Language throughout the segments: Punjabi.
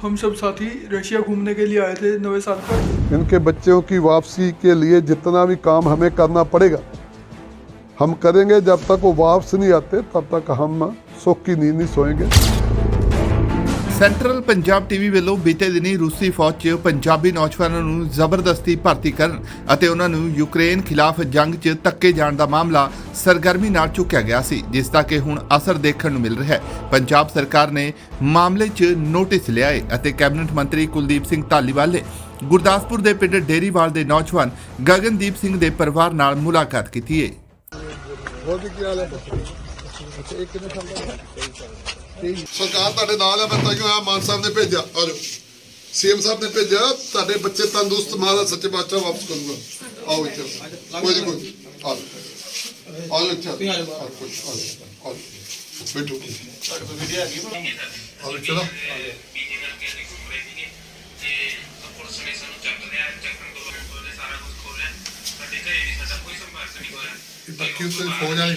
हम सब साथी रशिया घूमने के लिए आए थे नवे साल पर। इनके बच्चों की वापसी के लिए जितना भी काम हमें करना पड़ेगा, हम करेंगे जब तक वो वापस नहीं आते, तब तक हम सुख की नींद नहीं सोएँगे। ਸੈਂਟਰਲ ਪੰਜਾਬ ਟੀਵੀ ਵੱਲੋਂ ਬੀਤੇ ਦਿਨੀ ਰੂਸੀ ਫੌਜ 'ਚ ਪੰਜਾਬੀ ਨੌਜਵਾਨਾਂ ਨੂੰ ਜ਼ਬਰਦਸਤੀ ਭਰਤੀ ਕਰਨ ਅਤੇ ਉਹਨਾਂ ਨੂੰ ਯੂਕਰੇਨ ਖਿਲਾਫ ਜੰਗ 'ਚ ਧੱਕੇ ਜਾਣ ਦਾ ਮਾਮਲਾ ਸਰਗਰਮੀ ਨਾਲ ਚੁੱਕਿਆ ਗਿਆ ਸੀ, ਜਿਸ ਦਾ ਕਿ ਹੁਣ ਅਸਰ ਦੇਖਣ ਨੂੰ ਮਿਲ ਰਿਹਾ ਹੈ। ਪੰਜਾਬ ਸਰਕਾਰ ਨੇ ਮਾਮਲੇ 'ਚ ਨੋਟਿਸ ਲਿਆ ਹੈ ਅਤੇ ਕੈਬਨਿਟ ਮੰਤਰੀ ਕੁਲਦੀਪ ਸਿੰਘ ਧਾਲੀਵਾਲ ਨੇ ਗੁਰਦਾਸਪੁਰ ਦੇ ਪਿੰਡ ਡੇਰੀਵਾਲ ਦੇ ਨੌਜਵਾਨ ਗਗਨਦੀਪ ਸਿੰਘ ਦੇ ਪਰਿਵਾਰ ਨਾਲ ਮੁਲਾਕਾਤ ਕੀਤੀ ਹੈ। ਸਰਕਾਰ ਤੁਹਾਡੇ ਨਾਲ ਹੈ ਮੈਂ ਤਾਈਓ ਆ ਮਾਨ ਸਾਹਿਬ ਨੇ ਭੇਜਿਆ। ਆ ਜਾਓ। ਸੀਐਮ ਸਾਹਿਬ ਨੇ ਭੇਜਿਆ ਤੁਹਾਡੇ ਬੱਚੇ ਤੰਦਰੁਸਤ ਮਾਰਾ ਸੱਚੇ ਬਾਦਸ਼ਾਹ ਵਾਪਸ ਕਰੂਗਾ। ਆਓ ਇੱਥੇ ਕੋਈ ਨਹੀਂ ਕੋਈ ਆ ਜਾਓ। ਆ ਜਾਓ ਇੱਥੇ ਆ ਜਾਓ। ਆ ਜਾਓ, ਆ ਜਾਓ, ਆ ਜਾਓ। ਬੈਠੋ। ਆ ਜਾਓ ਚਲੋ। ਤੋਂ ਬਾਕੀ ਉੱਤੇ ਫੌਜ ਵਾਲੇ?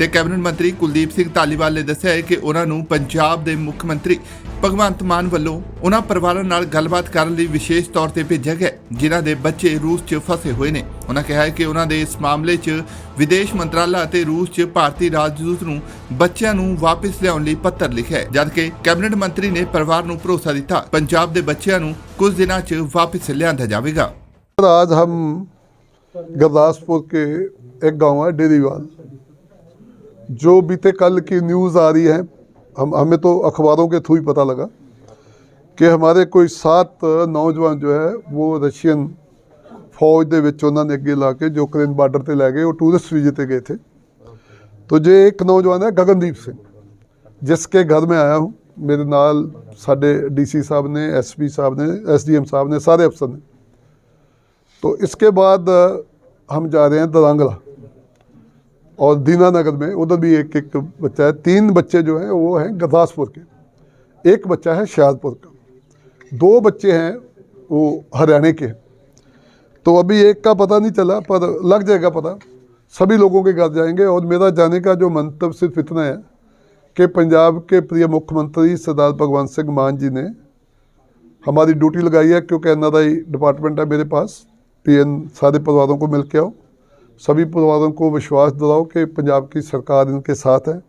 ਤੇ ਕੈਬਨਿਟ ਮੰਤਰੀ ਕੁਲਦੀਪ ਸਿੰਘ ਧਾਲੀਵਾਲ ਨੇ ਦੱਸਿਆ ਹੈ ਕਿ ਉਹਨਾਂ ਨੂੰ ਪੰਜਾਬ ਦੇ ਮੁੱਖ ਮੰਤਰੀ ਭਗਵੰਤ ਮਾਨ ਵੱਲੋਂ ਉਹਨਾਂ ਪਰਿਵਾਰਾਂ ਨਾਲ ਗੱਲਬਾਤ ਕਰਨ ਲਈ ਵਿਸ਼ੇਸ਼ ਤੌਰ ਤੇ ਭੇਜਿਆ ਗਿਆ ਹੈ, ਜਿਨ੍ਹਾਂ ਦੇ ਬੱਚੇ ਰੂਸ 'ਚ ਫਸੇ ਹੋਏ ਨੇ ਉਹਨਾਂ ਕਿਹਾ ਹੈ ਕਿ ਉਹਨਾਂ ਦੇ ਇਸ ਮਾਮਲੇ 'ਚ ਵਿਦੇਸ਼ ਮੰਤਰਾਲਾ ਅਤੇ ਰੂਸ 'ਚ ਭਾਰਤੀ ਰਾਜਦੂਤ ਨੂੰ ਬੱਚਿਆਂ ਨੂੰ ਵਾਪਸ ਲਿਆਉਣ ਲਈ ਪੱਤਰ ਲਿਖਿਆ ਹੈ ਜਦਕਿ ਕੈਬਨਿਟ ਮੰਤਰੀ ਨੇ ਪਰਿਵਾਰ ਨੂੰ ਭਰੋਸਾ ਦਿੱਤਾ ਪੰਜਾਬ ਦੇ ਬੱਚਿਆਂ ਨੂੰ ਕੁਝ ਦਿਨਾਂ 'ਚ ਵਾਪਸ ਲਿਆਂਦਾ ਜਾਵੇਗਾ आज हम गुरदासपुर के एक गांव है डेरीवाल जो बीते कल की न्यूज़ आ रही है हम हमें तो अखबारों के थ्रू ही पता लगा कि हमारे कोई सात नौजवान जो है वो रशियन फौज ਦੇ ਵਿੱਚ ਉਹਨਾਂ ਨੇ ਅੱਗੇ ਲਾ ਕੇ ਜੋ ਯੂਕਰੇਨ ਬਾਰਡਰ ਤੇ ਲੈ ਗਏ ਉਹ ਟੂਰਿਸਟ ਵੀਜ਼ੇ ਤੇ ਗਏ थे तो जो एक नौजवान है गगनदीप सिंह जिसके घर में आया हूँ मेरे नाल साडे डीसी साहब ने एसपी साहब ने एसडीएम साहब ने सारे अफसर ने तो इसके बाद अ, हम जा रहे हैं दरांगला और दीनानगर में उधर भी एक एक बच्चा है। तीन बच्चे जो हैं, वो हैं गुरदासपुर के। एक बच्चा है शाहजपुर का। दो बच्चे हैं, वो हरियाणा के तो अभी एक का पता नहीं चला, पर लग जाएगा पता। सभी लोगों के घर जाएँगे और मेरा जाने का जो मंतव्य सिर्फ़ इतना है कि पंजाब के प्रिय मुख्यमंत्री सरदार भगवंत सिंह मान जी ने हमारी ड्यूटी लगाई है, क्योंकि एन डिपार्टमेंट है मेरे पास। पीएन सारे परिवारों को मिल के आओ। सभी परिवारों को विश्वास दिलाओ कि पंजाब की सरकार इनके साथ है।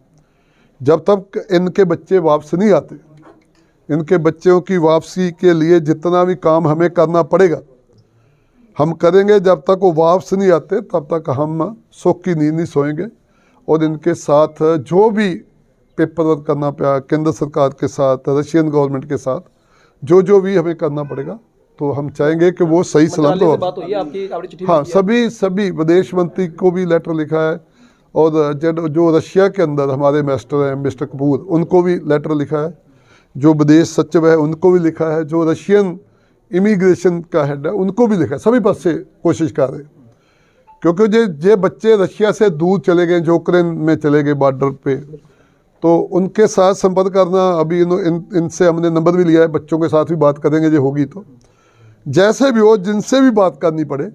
जब तक इनके बच्चे वापस नहीं आते, इनके बच्चों की वापसी के लिए जितना भी काम हमें करना पड़ेगा, हम करेंगे। जब तक वो वापस नहीं आते, तब तक हम सुख की नींद नहीं सोएँगे। और इनके साथ जो भी पेपर वर्क करना पड़ा, केंद्र सरकार के साथ, रशियन गवर्नमेंट के साथ, जो जो भी हमें करना पड़ेगा तो हम चाहेंगे कि वो सही सलामत है। हाँ सभी सभी विदेश मंत्री को भी लेटर लिखा है और जो रशिया के अंदर हमारे मास्टर हैं मिस्टर कपूर उनको भी लेटर लिखा है। जो विदेश सचिव है उनको भी लिखा है। जो रशियन इमिग्रेशन का हेड है उनको भी लिखा है। सभी पास से कोशिश कर रहे हैं। क्योंकि जे जे बच्चे रशिया से दूर चले गए जो यूक्रेन में चले गए बॉर्डर पे तो उनके साथ संपर्क करना अभी इन, इन इनसे हमने नंबर भी लिया है बच्चों के साथ भी बात करेंगे जो होगी तो। जैसे भी हो जिनसे भी बात करनी पड़े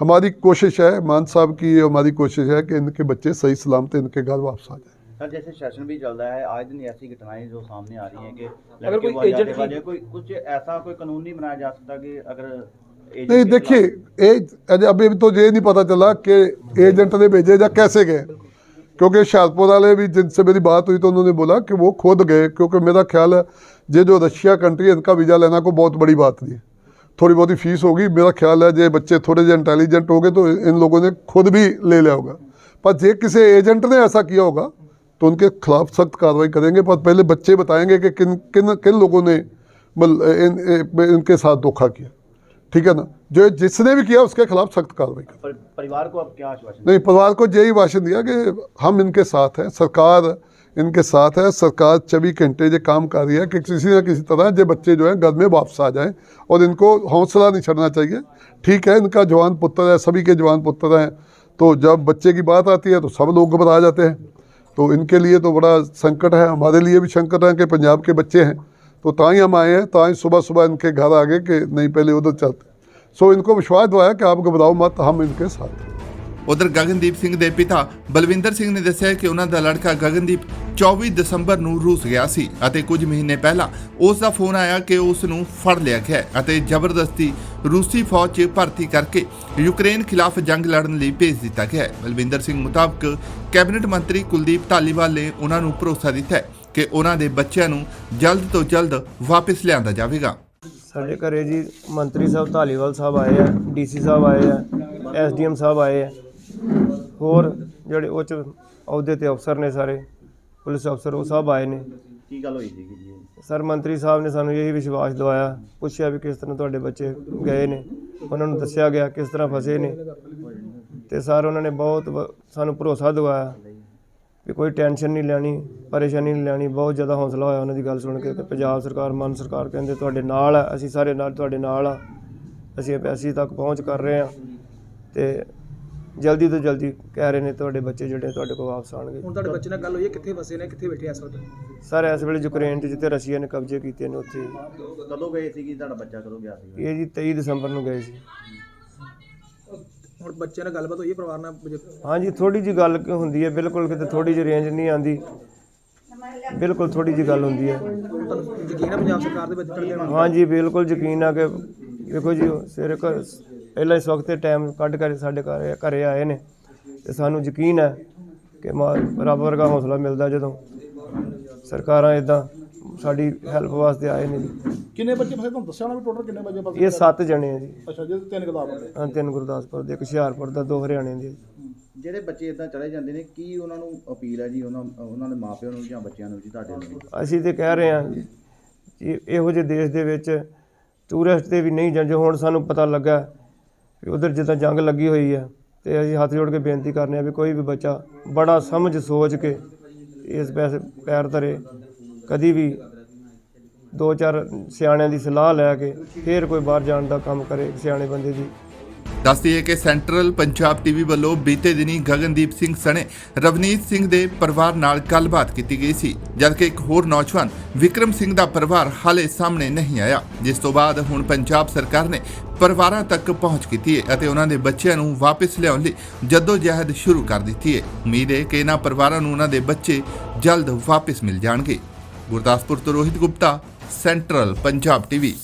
हमारी कोशिश है मान साहब की हमारी कोशिश है कि इनके बच्चे सही सलामत इनके घर वापस आ जाए। सर जैसे सेशन भी चल रहा है आज दिन ऐसी घटनाएँ जो सामने आ रही हैं कि अगर कोई एजेंट वाले कोई कुछ ऐसा कोई कानून नहीं बनाया जा सकता कि अगर नहीं देखिए ए- अजय अभी तो ये नहीं पता चला कि एजेंट ने भेजे या कैसे गए। क्योंकि शाहपुर वाले भी जिनसे मेरी बात हुई तो उन्होंने बोला कि वो खुद गए क्योंकि मेरा ख्याल है ये जो रशिया कंट्री है इनका वीज़ा लेना को बहुत बड़ी बात नहीं है। थोड़ी बहुत ही फ़ीस होगी। मेरा ख्याल है ये बच्चे थोड़े जो इंटेलिजेंट हो गए तो इन लोगों ने खुद भी ले लिया होगा। पर जे किसी एजेंट ने ऐसा किया होगा तो उनके खिलाफ सख्त कार्रवाई करेंगे। पर पहले बच्चे बताएँगे कि किन किन किन लोगों ने मतलब इन, इन, इनके साथ धोखा किया। ठीक है ना? जो जिसने भी किया उसके खिलाफ सख्त कार्रवाई करें। पर, परिवार को अब क्या आश्वासन? नहीं परिवार को यही भाषण दिया कि हम इनके साथ हैं। सरकार इनके साथ है सरकार चौबीस घंटे ये काम कर रही है कि किसी न किसी तरह ये बच्चे जो हैं घर में वापस आ जाएं और इनको हौसला नहीं छोड़ना चाहिए ठीक है इनका जवान पुत्र है सभी के जवान पुत्र हैं तो जब बच्चे की बात आती है तो सब लोग घबरा जाते हैं तो इनके लिए तो बड़ा संकट है हमारे लिए भी संकट है कि पंजाब के बच्चे हैं तो ता ही हम आए हैं ता ही सुबह सुबह इनके घर आ गए कि नहीं पहले उधर चलते सो इनको विश्वास दिलाया कि आप घबराओ मत हम इनके साथ हैं ਉਧਰ ਗਗਨਦੀਪ ਸਿੰਘ ਦੇ ਪਿਤਾ ਬਲਵਿੰਦਰ ਸਿੰਘ ਨੇ ਦੱਸਿਆ ਕਿ ਉਹਨਾਂ ਦਾ ਲੜਕਾ ਗਗਨਦੀਪ 24 ਦਸੰਬਰ ਨੂੰ ਰੂਸ ਗਿਆ ਸੀ ਅਤੇ ਕੁਝ ਮਹੀਨੇ ਪਹਿਲਾਂ ਉਸ ਦਾ ਫੋਨ ਆਇਆ ਕਿ ਉਸ ਨੂੰ ਫੜ ਲਿਆ ਗਿਆ ਅਤੇ ਜ਼ਬਰਦਸਤੀ ਰੂਸੀ ਫੌਜ 'ਚ ਭਰਤੀ ਕਰਕੇ ਯੂਕਰੇਨ ਖਿਲਾਫ ਜੰਗ ਲੜਨ ਲਈ ਭੇਜ ਦਿੱਤਾ ਗਿਆ ਹੈ। ਬਲਵਿੰਦਰ ਸਿੰਘ ਮੁਤਾਬਕ ਕੈਬਨਿਟ ਮੰਤਰੀ ਕੁਲਦੀਪ ਢਾਲੀਵਾਲ ਨੇ ਉਹਨਾਂ ਨੂੰ ਭਰੋਸਾ ਦਿੱਤਾ ਹੈ ਕਿ ਉਹਨਾਂ ਦੇ ਬੱਚਿਆਂ ਨੂੰ ਜਲਦ ਤੋਂ ਜਲਦ ਵਾਪਸ ਲਿਆਂਦਾ ਜਾਵੇਗਾ। ਸਾਡੇ ਘਰੇ ਜੀ ਮੰਤਰੀ ਸਾਹਿਬ ਧਾਲੀਵਾਲ ਸਾਹਿਬ ਆਏ ਆ, ਡੀਸੀ ਸਾਹਿਬ ਆਏ ਆ, ਐਸਡੀਐਮ ਸਾਹਿਬ ਆਏ ਆ। ਹੋਰ ਜਿਹੜੇ ਉੱਚ ਅਹੁਦੇ ਤੇ ਅਫਸਰ ਨੇ ਸਾਰੇ ਪੁਲਿਸ ਅਫਸਰ ਉਹ ਸਭ ਆਏ ਨੇ। ਕੀ ਗੱਲ ਹੋਈ ਸੀਗੀ ਜੀ? ਸਰ ਮੰਤਰੀ ਸਾਹਿਬ ਨੇ ਸਾਨੂੰ ਇਹੀ ਵਿਸ਼ਵਾਸ ਦਿਵਾਇਆ ਪੁੱਛਿਆ ਵੀ ਕਿਸ ਤਰ੍ਹਾਂ ਤੁਹਾਡੇ ਬੱਚੇ ਗਏ ਨੇ। ਉਹਨਾਂ ਨੂੰ ਦੱਸਿਆ ਗਿਆ ਕਿਸ ਤਰ੍ਹਾਂ ਫਸੇ ਨੇ। ਤੇ ਸਰ ਉਹਨਾਂ ਨੇ ਬਹੁਤ ਵ- ਸਾਨੂੰ ਭਰੋਸਾ ਦਿਵਾਇਆ ਵੀ ਕੋਈ ਟੈਨਸ਼ਨ ਨਹੀਂ ਲੈਣੀ ਪਰੇਸ਼ਾਨੀ ਨਹੀਂ ਲੈਣੀ ਬਹੁਤ ਜ਼ਿਆਦਾ ਹੌਸਲਾ ਹੋਇਆ ਉਹਨਾਂ ਦੀ ਗੱਲ ਸੁਣ ਕੇ ਤੇ ਪੰਜਾਬ ਸਰਕਾਰ ਮਾਨ ਸਰਕਾਰ ਕਹਿੰਦੇ ਤੁਹਾਡੇ ਨਾਲ ਆ ਅਸੀਂ ਸਾਰੇ ਨਾਲ ਤੁਹਾਡੇ ਨਾਲ ਆ ਅਸੀਂ ਐਮਬੈਸੀ ਤੱਕ ਪਹੁੰਚ ਕਰ ਰਹੇ ਆ ਤੇ ਜਲਦੀ ਤੋਂ ਜਲਦੀ ਕਹਿ ਰਹੇ ਨੇ ਤੁਹਾਡੇ ਬੱਚੇ ਜਿਹੜੇ ਤੁਹਾਡੇ ਕੋਲ ਵਾਪਸ ਆਣਗੇ ਹੁਣ ਤੁਹਾਡੇ ਬੱਚੇ ਨਾਲ ਗੱਲ ਹੋਈ ਹੈ? ਕਿੱਥੇ ਫਸੇ ਨੇ? ਕਿੱਥੇ ਬੈਠੇ ਆ ਇਸ ਵਕਤ? ਸਰ ਇਸ ਵੇਲੇ ਯੂਕਰੇਨ 'ਚ ਜਿੱਥੇ ਰਸ਼ੀਆ ਨੇ ਕਬਜ਼ੇ ਕੀਤੇ ਨੇ ਉੱਥੇ। ਕਦੋਂ ਗਏ ਸੀਗੀ? ਤੁਹਾਡਾ ਬੱਚਾ ਕਦੋਂ ਗਿਆ ਸੀ ਇਹ ਜੀ 23 ਦਸੰਬਰ ਨੂੰ ਗਏ ਸੀ। ਹੁਣ ਬੱਚਿਆਂ ਨਾਲ ਗੱਲਬਾਤ ਹੋਈ ਹੈ? ਪਰਿਵਾਰ ਨਾਲ ਹਾਂਜੀ ਥੋੜੀ ਜੀ ਗੱਲ ਕ- ਹੁੰਦੀ ਹੈ ਬਿਲਕੁਲ ਕਿਤੇ ਥੋੜੀ ਜਿਹੀ ਰੇਂਜ ਨਹੀਂ ਆਂਦੀ ਬਿਲਕੁਲ ਥੋੜੀ ਜੀ ਗੱਲ ਹੁੰਦੀ ਹੈ। ਯਕੀਨ ਹੈ ਪੰਜਾਬ ਸਰਕਾਰ ਦੇ ਵਿੱਚ ਹਾਂਜੀ ਬਿਲਕੁਲ ਯਕੀਨ ਆ ਕਿ ਦੇਖੋ ਜੀ ਸਵੇਰੇ ਘਰ ਪਹਿਲਾਂ ਇਸ ਵਕਤ ਟਾਈਮ ਕੱਢ ਕੇ ਸਾਡੇ ਘਰ ਘਰੇ ਆਏ ਨੇ ਤੇ ਸਾਨੂੰ ਯਕੀਨ ਹੈ ਕਿ ਮਾ- ਰੱਬ ਵਰਗਾ ਹੌਸਲਾ ਮਿਲਦਾ ਜਦੋਂ ਸਰਕਾਰਾਂ ਇਦਾਂ ਸਾਡੀ ਹੈਲਪ ਵਾਸਤੇ ਆਏ ਨੇ ਜੀ। ਕਿੰਨੇ ਬੱਚੇ ਫਸੇ? ਤੁਹਾਨੂੰ ਦੱਸਿਆ ਨਾ ਵੀ ਟੋਟਲ ਕਿੰਨੇ ਬੱਚੇ ਫਸੇ? ਇਹ ਸੱਤ ਜਣੇ ਆ ਜੀ। ਅੱਛਾ ਜੇ ਤਿੰਨ ਕਿਤਾਬ ਹੁੰਦੇ ਹਾਂ, ਤਿੰਨ ਗੁਰਦਾਸਪੁਰ ਦੇ ਇੱਕ ਹੁਸ਼ਿਆਰਪੁਰ ਦਾ ਦੋ ਹਰਿਆਣੇ ਦੇ। ਜਿਹੜੇ ਬੱਚੇ ਇਦਾਂ ਚਲੇ ਜਾਂਦੇ ਨੇ ਕੀ ਉਹਨਾਂ ਨੂੰ ਅਪੀਲ ਹੈ ਜੀ ਉਹਨਾਂ ਉਹਨਾਂ ਦੇ ਮਾਪਿਆਂ ਨੂੰ ਜਾਂ ਬੱਚਿਆਂ ਨੂੰ ਜੀ ਤੁਹਾਡੇ ਨੂੰ ਅਸੀਂ ਤੇ ਕਹਿ ਰਹੇ ਹਾਂ ਕਿ ਇਹੋ ਜਿਹੇ ਦੇਸ਼ ਦੇ ਵਿੱਚ ਟੂਰਿਸਟ ਤੇ ਵੀ ਨਹੀਂ ਜਾਂਦੇ। ਹੁਣ ਸਾਨੂੰ ਪਤਾ ਲੱਗਾ ਕਿ ਉਧਰ ਜਿੱਦਾਂ ਜੰਗ ਲੱਗੀ ਹੋਈ ਹੈ ਤੇ ਅਸੀਂ ਹੱਥ ਜੋੜ ਕੇ ਬੇਨਤੀ ਕਰਨੇ ਆ ਵੀ ਕੋਈ ਵੀ ਬੱਚਾ ਬੜਾ ਸਮਝ ਸੋਚ ਕੇ ਇਸ ਪੈਸੇ, ਪੈਰ ਧਰੇ, ਕਦੀ ਵੀ ਦੋ ਚਾਰ ਸਿਆਣਿਆਂ ਦੀ ਸਲਾਹ ਲੈ ਕੇ ਫਿਰ ਕੋਈ ਬਾਹਰ ਜਾਣ ਦਾ ਕੰਮ ਕਰੇ ਸਿਆਣੇ ਬੰਦੇ ਦੀ। ਦੱਸਦੀ ਹੈ ਕਿ ਸੈਂਟਰਲ ਪੰਜਾਬ ਟੀਵੀ ਵੱਲੋਂ ਬੀਤੇ ਦਿਨੀ ਗਗਨਦੀਪ ਸਿੰਘ ਸਣੇ, ਰਵਨੀਤ ਸਿੰਘ ਦੇ ਪਰਿਵਾਰ ਨਾਲ ਗੱਲਬਾਤ ਕੀਤੀ ਗਈ ਸੀ, ਜਦਕਿ ਇੱਕ ਹੋਰ ਨੌਜਵਾਨ, ਵਿਕਰਮ ਸਿੰਘ ਦਾ ਪਰਿਵਾਰ ਹਾਲੇ ਸਾਹਮਣੇ ਨਹੀਂ ਆਇਆ, ਜਿਸ ਤੋਂ ਬਾਅਦ ਹੁਣ ਪੰਜਾਬ ਸਰਕਾਰ ਨੇ ਪਰਿਵਾਰਾਂ ਤੱਕ ਪਹੁੰਚ ਕੀਤੀ ਹੈ ਅਤੇ ਉਹਨਾਂ ਦੇ ਬੱਚਿਆਂ ਨੂੰ ਵਾਪਸ ਲਿਆਉਣ ਲਈ ਜਦੋਜਹਿਦ ਸ਼ੁਰੂ ਕਰ ਦਿੱਤੀ ਹੈ। ਉਮੀਦ ਹੈ ਕਿ ਇਹਨਾਂ ਪਰਿਵਾਰਾਂ ਨੂੰ ਉਹਨਾਂ ਦੇ ਬੱਚੇ ਜਲਦ ਵਾਪਸ ਮਿਲ ਜਾਣਗੇ। ਗੁਰਦਾਸਪੁਰ ਤੋਂ ਰੋਹਿਤ ਗੁਪਤਾ, ਸੈਂਟਰਲ ਪੰਜਾਬ ਟੀਵੀ।